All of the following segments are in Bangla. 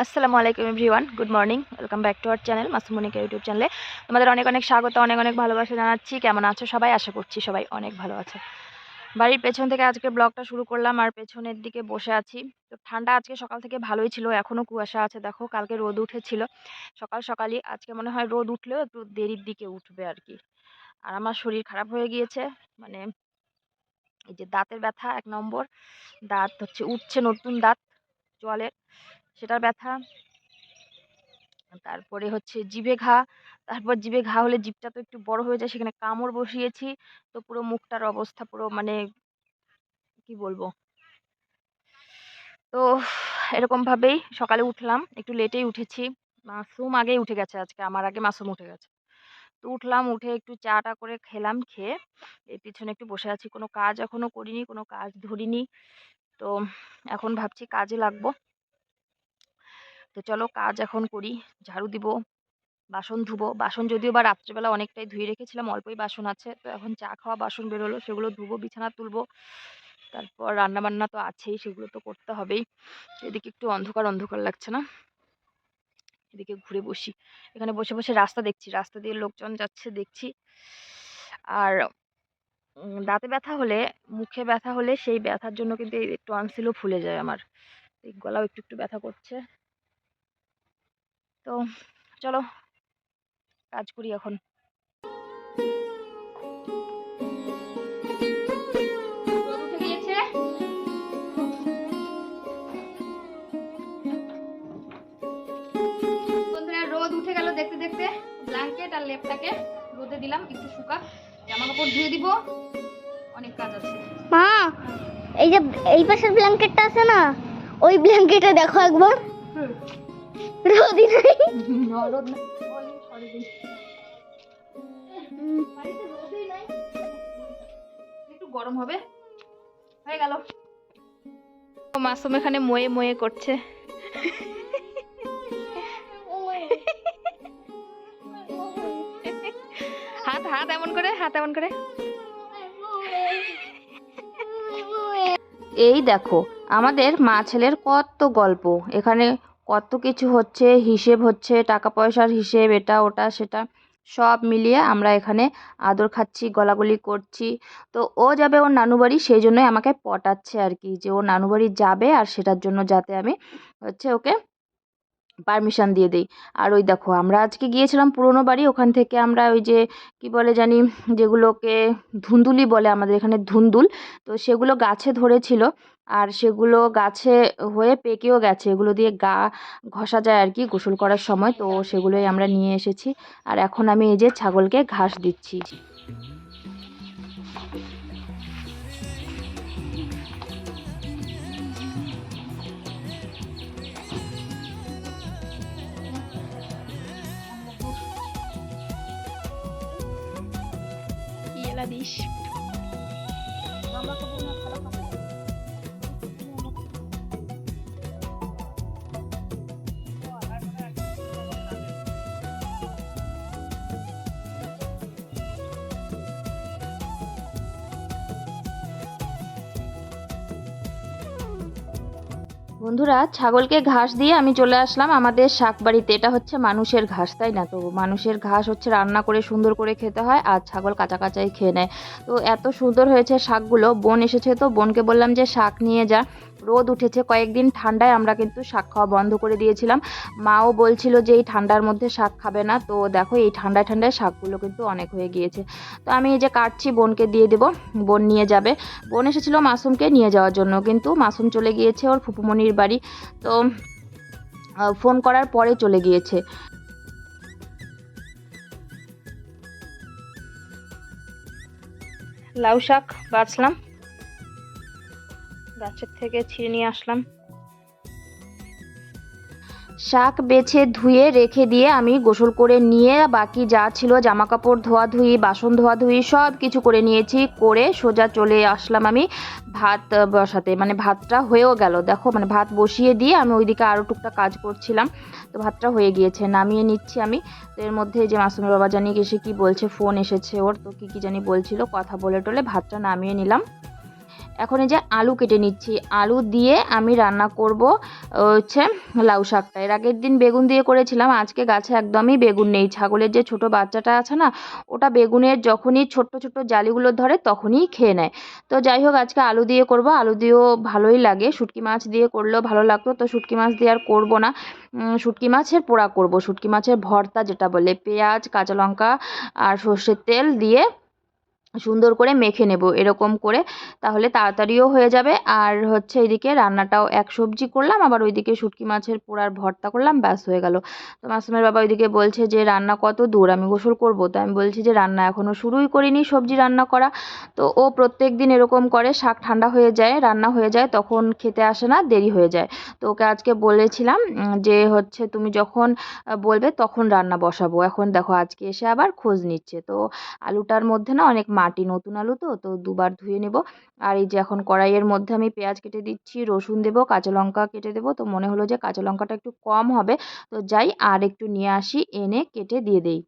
আসসালামু আলাইকুম everyone, good morning, welcome back to our channel Masumnika YouTube চ্যানেলে। তোমাদের অনেক অনেক স্বাগত, অনেক অনেক ভালোবাসা জানাচ্ছি, কেমন আছো সবাই? আশা করছি সবাই অনেক ভালো আছে। বাড়ির পেছন থেকে আজকে ব্লগটা শুরু করলাম, আর পেছনের দিকে বসে আছি। তো ঠান্ডা আজকে সকাল থেকে ভালোই ছিল এখনও কুয়াশা আছে, দেখো কালকে রোদ উঠেছিল। সকাল সকালই আজকে মনে হয় রোদ উঠলেও একটু দেরির দিকে উঠবে আর কি। আর আমার শরীর খারাপ হয়ে গিয়েছে মানে এই যে দাঁতের ব্যথা এক নম্বর, দাঁত হচ্ছে, উঠছে নতুন দাঁত, জলের। সেটার ব্যথা। তারপরে হচ্ছে জিভে ঘা। তারপর জিভে ঘা হলে জিভটা তো একটু বড় হয়ে যায়, সেখানে কামড় বসিয়েছি। তো পুরো মুখটার অবস্থা পুরো মানে কি বলব? তো এরকমভাবেই সকালে উঠলাম। একটু লেটেই উঠেছি। মাসুম আগেই উঠে গেছে আজকে, আমার আগে মাসুম উঠে গেছে। তো উঠলাম, উঠে একটু চাটা করে খেলাম, খেয়ে এই পিছনে একটু বসে আছি। কোনো কাজ এখনও করিনি, কোনো কাজ ধরিনি। তো এখন ভাবছি কাজে লাগবো। তো চলো কাজ এখন করি, ঝাড়ু দিব, বাসন ধুবো। বাসন যদিও বা রাত্রেবেলা অনেকটাই ধুয়ে রেখেছিলাম, অল্পই বাসন আছে, তো এখন চা খাওয়া বাসন বেরোলো, সেগুলো ধুবো, বিছানা তুলবো। তারপর রান্না বান্না তো আছেই, সেগুলো তো করতে হবেই। এদিকে একটু অন্ধকার অন্ধকার লাগছে না? এদিকে ঘুরে বসি। এখানে বসে বসে রাস্তা দেখছি, রাস্তা দিয়ে লোকজন যাচ্ছে, দেখছি। আর দাঁতে ব্যথা হলে, মুখে ব্যথা হলে সেই ব্যথার জন্য কিন্তু এই টনসিলও ফুলে যায় আমার। এই গলাও একটু একটু ব্যথা করছে। তো চলো, কাজ করি এখন। রোদ উঠে গেল দেখতে দেখতে। ব্ল্যাঙ্কেট আর লেপটাকে রোদে দিলাম, একটু শুকা। জামা কাপড় ধুয়ে দিব। অনেক কাজ আছে। মা, এই যে, এই পাশের ব্ল্যাঙ্কেটটা আছে না? ওই ব্ল্যাঙ্কেটে দেখো একবার। রোদি নাই। রোদ না ওই, sorry দিন। বাড়িতে রোদই নাই। একটু গরম হবে। হয়ে গেল। মাসুম এখানে ময়ে ময়ে করছে। হাত হাত এমন করে হাত এমন করে। এই দেখো আমাদের মা ছেলের কত গল্প। এখানে কত কিছু হচ্ছে, হিসেব হচ্ছে টাকা পয়সার হিসেব, এটা, ওটা, সেটা, সব মিলিয়ে আমরা এখানে আদর খাচ্ছি, গলাগলি করছি। তো ও যাবে ওর নানু বাড়ি, সেই জন্যই আমাকে পটাচ্ছে আর কি, যে ও নানু বাড়ি যাবে আর সেটার জন্য যাতে আমি হচ্ছে ওকে পারমিশন দিয়ে দিই। আর ওই দেখো, আমরা আজকে গিয়েছিলাম পুরনো বাড়ি, ওখান থেকে আমরা ওই যে, কি বলে জানি, যেগুলোকে ধুন্দুলি বলে আমাদের এখানে ধুন্দুল, তো সেগুলো গাছে ধরেছিল। আর সেগুলো গাছে হয়ে পেকেও গেছে, এগুলো দিয়ে গা ঘষা যায় আর কি গোসল করার সময়, তো সেগুলোই আমরা নিয়ে এসেছি। আর এখন আমি এই যে ছাগলকে ঘাস দিচ্ছি। এলা বন্ধুরা, ছাগলকে ঘাস দিয়ে আমি চলে আসলাম আমাদের শাক বাড়িতে। এটা হচ্ছে মানুষের ঘাস, তাই না? তো মানুষের ঘাস হচ্ছে রান্না করে, সুন্দর করে খেতে হয় আর ছাগল কাঁচা কাঁচাই খেয়ে নেয়। তো এত সুন্দর হয়েছে শাকগুলো। বোন এসেছে তো, বোনকে বললাম যে শাক নিয়ে যা। রোদ উঠেছে। কয়েকদিন ঠান্ডায় আমরা কিন্তু শাক খাওয়া বন্ধ করে দিয়েছিলাম। মাও বলছিল যে এই ঠান্ডার মধ্যে শাক খাবে না। তো দেখো এই ঠান্ডায় ঠান্ডায় শাকগুলো কিন্তু অনেক হয়ে গিয়েছে। তো আমি এই যে কাটছি, বোনকে দিয়ে দেবো। বোন নিয়ে যাবে। বোন এসেছিল মাসুমকে নিয়ে যাওয়ার জন্য। কিন্তু মাসুম চলে গিয়েছে ওর ফুপুমনির বাড়ি। তো ফোন করার পরে চলে গিয়েছে। লাউ শাক বাছলাম। গাছের থেকে ছিঁড়ে নিয়ে আসলাম। শাক বেছে ধুয়ে রেখে দিয়ে আমি গোসল করে নিয়ে বাকি যা ছিল জামা কাপড় ধোয়াধুয়ি, বাসন ধোয়াধুয়ি সব কিছু করে নিয়েছি, করে সোজা চলে আসলাম আমি ভাত বসাতে। মানে ভাতটা হয়েও গেল, দেখো মানে ভাত বসিয়ে দিয়ে আমি ওইদিকে আরও টুকটাক কাজ করছিলাম, তো ভাতটা হয়ে গিয়েছে। নামিয়ে নিচ্ছি আমি। তো এর মধ্যে যে মাসুমের বাবা জানি এসে কি বলছে, ফোন এসেছে ওর, তো কি কি জানি বলছিল, কথা বলে টলে ভাতটা নামিয়ে নিলাম। এখন এই যে আলু কেটে নিচ্ছি। আলু দিয়ে আমি রান্না করব হচ্ছে লাউ শাকটা। এর আগের দিন বেগুন দিয়ে করেছিলাম, আজকে গাছে একদমই বেগুন নেই। ছাগলের যে ছোট বাচ্চাটা আছে না, ওটা বেগুনের যখনই ছোট্ট ছোট্ট জালিগুলো ধরে তখনই খেয়ে নেয়। তো যাই হোক, আজকে আলু দিয়ে করব। আলু দিয়েও ভালোই লাগে। শুটকি মাছ দিয়ে করলেও ভালো লাগতো। তো শুটকি মাছ দিয়ে আর করব না। শুটকি মাছের পোড়া করব। শুটকি মাছের ভর্তা যেটা বলে, পেঁয়াজ, কাঁচা লঙ্কা আর সর্ষের তেল দিয়ে সুন্দর করে মেখে নেব, এরকম করে। তাহলে তাড়াতাড়িও হয়ে যাবে। আর হচ্ছে এদিকে রান্নাটাও এক সবজি করলাম, আবার ওইদিকে শুটকি মাছের পোড়ার ভর্তা করলাম, ব্যাস হয়ে গেল। তো মাসুমের বাবা ওইদিকে বলছে যে, রান্না কত দূর? আমি গোসল করব। তো আমি বলছি যে, রান্না এখনও শুরুই করিনি সবজি রান্না করা। তো ও প্রত্যেক দিন এরকম করে শাক ঠান্ডা হয়ে যায়, রান্না হয়ে যায়, তখন খেতে আসে না, দেরি হয়ে যায়। তো ওকে আজকে বলেছিলাম যে হচ্ছে তুমি যখন বলবে তখন রান্না বসাবো। এখন দেখো আজকে এসে আবার খোঁজ নিচ্ছে। তো আলুটার মধ্যে না অনেক মাটি নতুন আলু তো তো দুবার ধুয়ে নেব। আর এই যে এখন কড়াইয়ের মধ্যে আমি পেঁয়াজ কেটে দিচ্ছি, রসুন দেবো, কাঁচা লঙ্কা কেটে দেবো। তো মনে হলো যে কাঁচা লঙ্কাটা একটু কম হবে। তো যাই, আর একটু নিয়ে আসি, এনে কেটে দিয়ে দেই।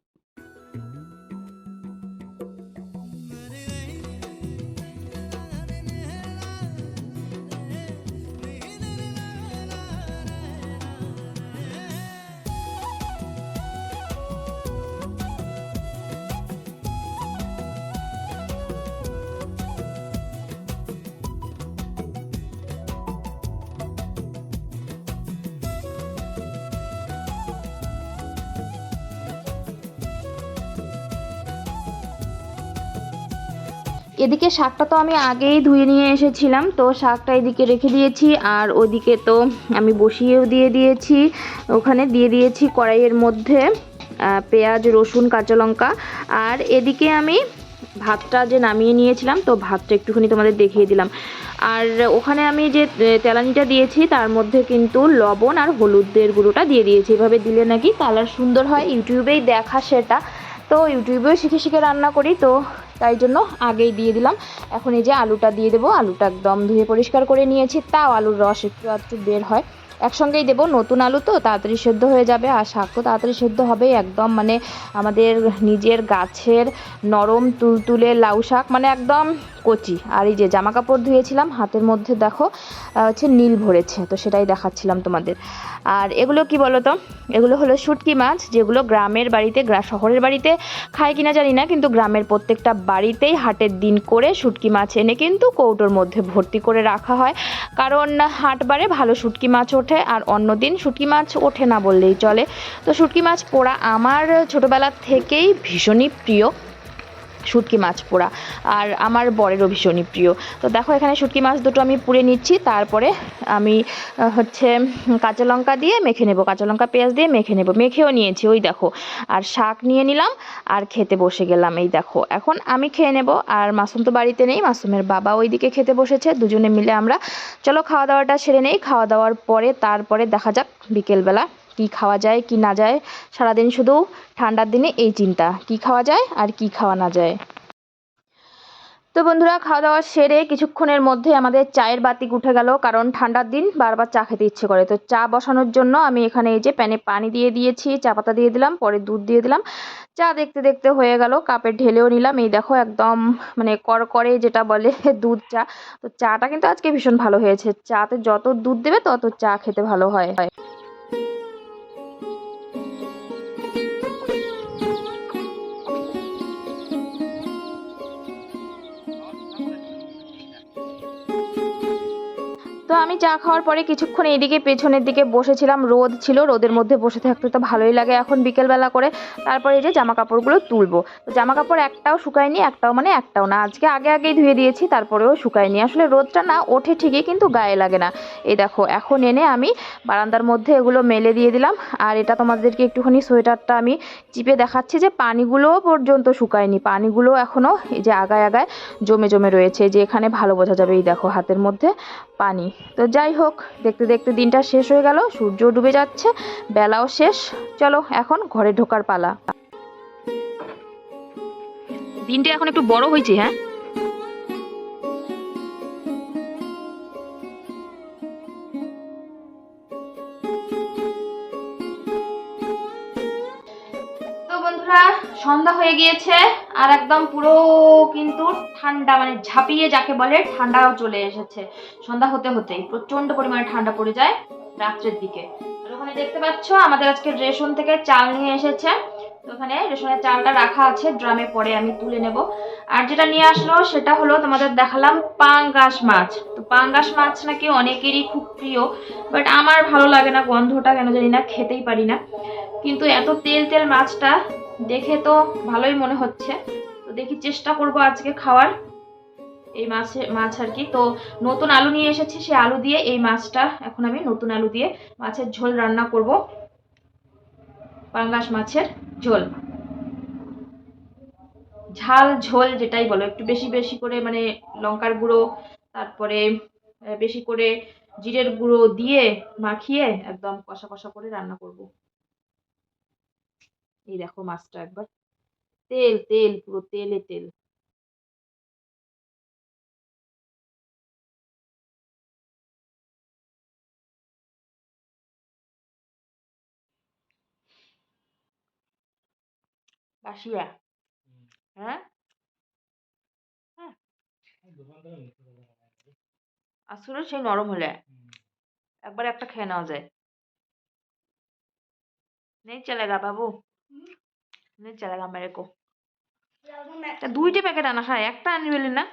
এদিকে শাকটা তো আমি আগেই ধুয়ে নিয়ে এসেছিলাম, তো শাকটা এদিকে রেখে দিয়েছি আর ওদিকে তো আমি বসিয়েও দিয়ে দিয়েছি, ওখানে দিয়ে দিয়েছি কড়াইয়ের মধ্যে পেঁয়াজ, রসুন, কাঁচা লঙ্কা আর এদিকে আমি ভাতটা যে নামিয়ে নিয়েছিলাম, তো ভাতটা একটুখানি তোমাদের দেখিয়ে দিলাম। আর ওখানে আমি যে তেলানিটা দিয়েছি, তার মধ্যে কিন্তু লবণ আর হলুদের গুঁড়োটা দিয়ে দিয়েছি, এভাবে দিলে নাকি কালার সুন্দর হয়, ইউটিউবেই দেখা সেটা। তো ইউটিউবেও শিখে শিখে রান্না করি, তো তাই জন্য আগেই দিয়ে দিলাম। এখন এই যে আলুটা দিয়ে দেবো। আলুটা একদম ধুয়ে পরিষ্কার করে নিয়েছি। তাও আলুর রস একটু একটু বের হয়। একসঙ্গেই দেবো। নতুন আলু তো, তাড়াতাড়ি সেদ্ধ হয়ে যাবে। আর শাক তো তাড়াতাড়ি সেদ্ধ হবে একদম। মানে আমাদের নিজের গাছের নরম তুলতুলে লাউ শাক। মানে একদম কচি। আর এই যে জামা কাপড় ধুয়েছিলাম, হাতের মধ্যে দেখো হচ্ছে নীল ভরেছে, তো সেটাই দেখাচ্ছিলাম তোমাদের। আর এগুলো কি বলো তো এগুলো হলো শুটকি মাছ, যেগুলো গ্রামের বাড়িতে শহরের বাড়িতে খায় কিনা জানি না, কিন্তু গ্রামের প্রত্যেকটা বাড়িতেই হাটের দিন করে শুটকি মাছ এনে কিন্তু কৌটোর মধ্যে ভর্তি করে রাখা হয়। কারণ হাটবারে ভালো শুটকি মাছ ওঠে, আর অন্য দিন শুটকি মাছ ওঠে না বললেই চলে। তো শুটকি মাছ পোড়া আমার ছোটোবেলা থেকেই ভীষণই প্রিয়। শুটকি মাছ পোড়া। আর আমার বরেরও ভীষণই প্রিয়। তো দেখো, এখানে শুটকি মাছ দুটো আমি পুড়ে নিচ্ছি। তারপরে আমি হচ্ছে কাঁচা লঙ্কা দিয়ে মেখে নেব। কাঁচা লঙ্কা, পেঁয়াজ দিয়ে মেখে নেব। মেখেও নিয়েছি, ওই দেখো। আর শাক নিয়ে নিলাম, আর খেতে বসে গেলাম, এই দেখো। এখন আমি খেয়ে নেব, আর মাসুম তো বাড়িতে নেই, মাসুমের বাবা ওইদিকে খেতে বসেছে। দুজনে মিলে আমরা, চলো খাওয়া দাওয়াটা সেরে নেই। খাওয়া দাওয়ার পরে, তারপরে দেখা যাক বিকেলবেলা কি খাওয়া যায়, কি না যায়, সারাদিন শুধু ঠান্ডার দিনে এই চিন্তা, কি খাওয়া যায় আর কি খাওয়া না যায়। তো বন্ধুরা, খাওয়া দাওয়া সেরে কিছুক্ষণের মধ্যে আমাদের চায়ের বাতিক উঠে গেল, কারণ ঠান্ডার দিন বারবার চা খেতে ইচ্ছে করে। তো চা বসানোর জন্য আমি এখানে এই যে প্যানে পানি দিয়ে দিয়েছি, চা পাতা দিয়ে দিলাম, পরে দুধ দিয়ে দিলাম। চা দেখতে দেখতে হয়ে গেল, কাপে ঢেলেও নিলাম। এই দেখো, একদম মানে করকরে যেটা বলে দুধ চা। তো চাটা কিন্তু আজকে ভীষণ ভালো হয়েছে। চাতে যত দুধ দেবে, তত চা খেতে ভালো হয়। আমি চা খাওয়ার পরে কিছুক্ষণ এইদিকে পেছনের দিকে বসেছিলাম। রোদ ছিল, রোদের মধ্যে বসে থাকতে তো ভালোই লাগে এখন বিকেলবেলা করে। তারপরে এই যে জামা কাপড়গুলো তুলবো। তো জামা কাপড় একটাও শুকায়নি, একটাও মানে একটাও না। আজকে আগে আগেই ধুয়ে দিয়েছি, তারপরেও শুকায়নি। আসলে রোদটা না ওঠে ঠিকই, কিন্তু গায়ে লাগে না। এই দেখো, এখন এনে আমি বারান্দার মধ্যে এগুলো মেলে দিয়ে দিলাম। আর এটা তোমাদেরকে একটুখানি সোয়েটারটা আমি চিপে দেখাচ্ছি যে পানিগুলোও পর্যন্ত শুকায়নি। পানিগুলো এখনও এই যে আগায় আগায় জমে জমে রয়েছে। যে এখানে ভালো বোঝা যাবে, এই দেখো হাতের মধ্যে পানি। তো যাই হোক, দেখতে দেখতে দিনটা শেষ হয়ে গেল, সূর্য ডুবে যাচ্ছে, বেলাও শেষ। চলো, এখন ঘরে ঢোকার পালা। দিনটা এখন একটু বড় হয়েছে হ্যাঁ? সন্ধ্যা হয়ে গিয়েছে। আর একদম পুরো কিন্তু ঠান্ডা মানে ঝাঁপিয়ে যাকে বলে ঠান্ডাও চলে এসেছে। সন্ধ্যা হতে হতেই প্রচণ্ড পরিমাণে ঠান্ডা পড়ে যায় রাত্রের দিকে। আর ওখানে দেখতে পাচ্ছ, আমাদের আজকে রেশন থেকে চাল নিয়ে এসেছে। ওখানে রেশনের চালটা রাখা আছে, ড্রামে পরে আমি তুলে নেব। আর যেটা নিয়ে আসলো, সেটা হলো তোমাদের দেখালাম পাঙ্গাস মাছ। তো পাঙ্গাস মাছ নাকি অনেকেরই খুব প্রিয়, বাট আমার ভালো লাগে না, গন্ধটা কেন জানি না, খেতেই পারি না। কিন্তু এত তেল তেল মাছটা দেখে তো ভালোই মনে হচ্ছে। তো দেখি চেষ্টা করব আজকে খাওয়ার। এই মাছে, মাছ আর কি। তো নতুন আলু নিয়ে এসেছি সেই আলু দিয়ে এই মাছটা এখন আমি নতুন আলু দিয়ে মাছের ঝোল রান্না করব। পাঙ্গাস মাছের ঝোল। ঝাল, ঝোল যেটাই বলো, একটু বেশি বেশি করে মানে লঙ্কার গুঁড়ো, তারপরে বেশি করে জিরের গুঁড়ো দিয়ে মাখিয়ে একদম কষা কষা করে রান্না করব। এই দেখো মাছটা একবার। তেল তেল, পুরো তেলে তেল। বাসিয়া হ্যাঁ? হ্যাঁ। আসলে সেই নরম হলে। একবার একটা খেয়ে নেওয়া যায়। নেই চলে গা বাবু। नहीं चलेगा मेरे को তা দুইটা প্যাকেট আনা খায় একটা আনি বলি না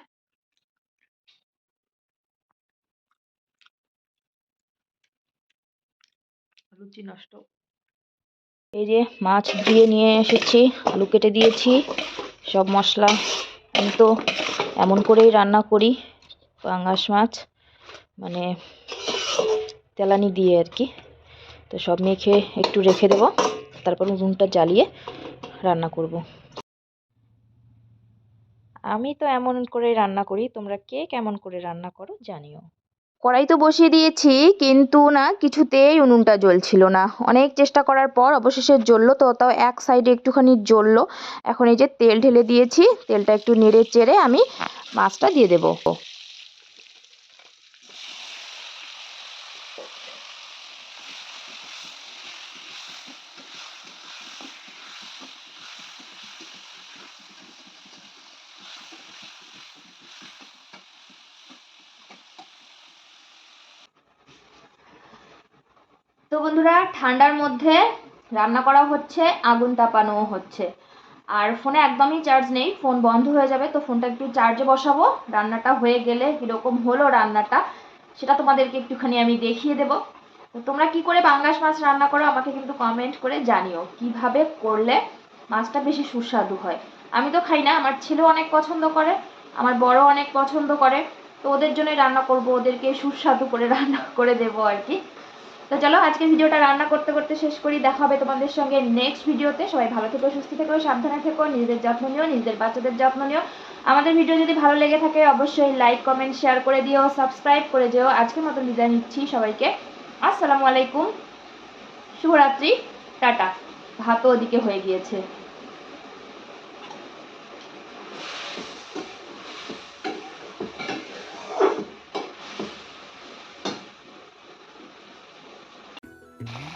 রুচি নষ্ট এই যে মাছ ধুয়ে নিয়ে এসেছি আলু কেটে দিয়েছি সব মশলা আমি তো এমন করেই রান্না করি পাঙ্গাস মাছ মানে তেলানি দিয়ে আর কি তো সব মেখে একটু রেখে দেবো তারপর উনুনটা জ্বালিয়ে রান্না করব। আমি তো এমন করে রান্না করি, তোমরা কে কেমন করে রান্না করো জানিও। কড়াই তো বসিয়ে দিয়েছি, কিন্তু না কিছুতেই উনুনটা জ্বলছিল না। অনেক চেষ্টা করার পর অবশেষে জ্বললো তো, তাও এক সাইডে একটুখানি জ্বললো। এখন এই যে তেল ঢেলে দিয়েছি, তেলটা একটু নেড়ে চেড়ে আমি মাছটা দিয়ে দেবো। বন্ধুরা, ঠান্ডার মধ্যে রান্না করা হচ্ছে, আগুন তাপানোও হচ্ছে। আর ফোনে একদমই চার্জ নেই, ফোন বন্ধ হয়ে যাবে, তো ফোনটা একটু চার্জে বসাবো। রান্নাটা হয়ে গেলে কীরকম হলো রান্নাটা, সেটা তোমাদেরকে একটুখানি আমি দেখিয়ে দেবো। তো তোমরা কি করে পাঙ্গাস মাছ রান্না করো, আমাকে কিন্তু কমেন্ট করে জানিও, কীভাবে করলে মাছটা বেশি সুস্বাদু হয়। আমি তো খাই না, আমার ছেলেও অনেক পছন্দ করে, আমার বড় অনেক পছন্দ করে, তো ওদের জন্যই রান্না করব, ওদেরকে সুস্বাদু করে রান্না করে দেবো আর কি। তো চলো আজকে ভিডিওটা রান্না করতে করতে শেষ করি। দেখা হবে তোমাদের সঙ্গে নেক্সট ভিডিওতে। সবাই ভালো থেকো, সুস্থ থেকো, সাবধানে থেকো, নিজেদের যত্ন নিও, নিজেদের বাচ্চাদের যত্ন নিও। আমাদের ভিডিও যদি ভালো লেগে থাকে, অবশ্যই লাইক কমেন্ট শেয়ার করে দিও সাবস্ক্রাইব করে দিও আজকের মতো বিদায় নিচ্ছি সবাইকে। আসসালামু আলাইকুম। শুভরাত্রি। টাটা। ভাতও ওদিকে হয়ে গিয়েছে। Mm-hmm.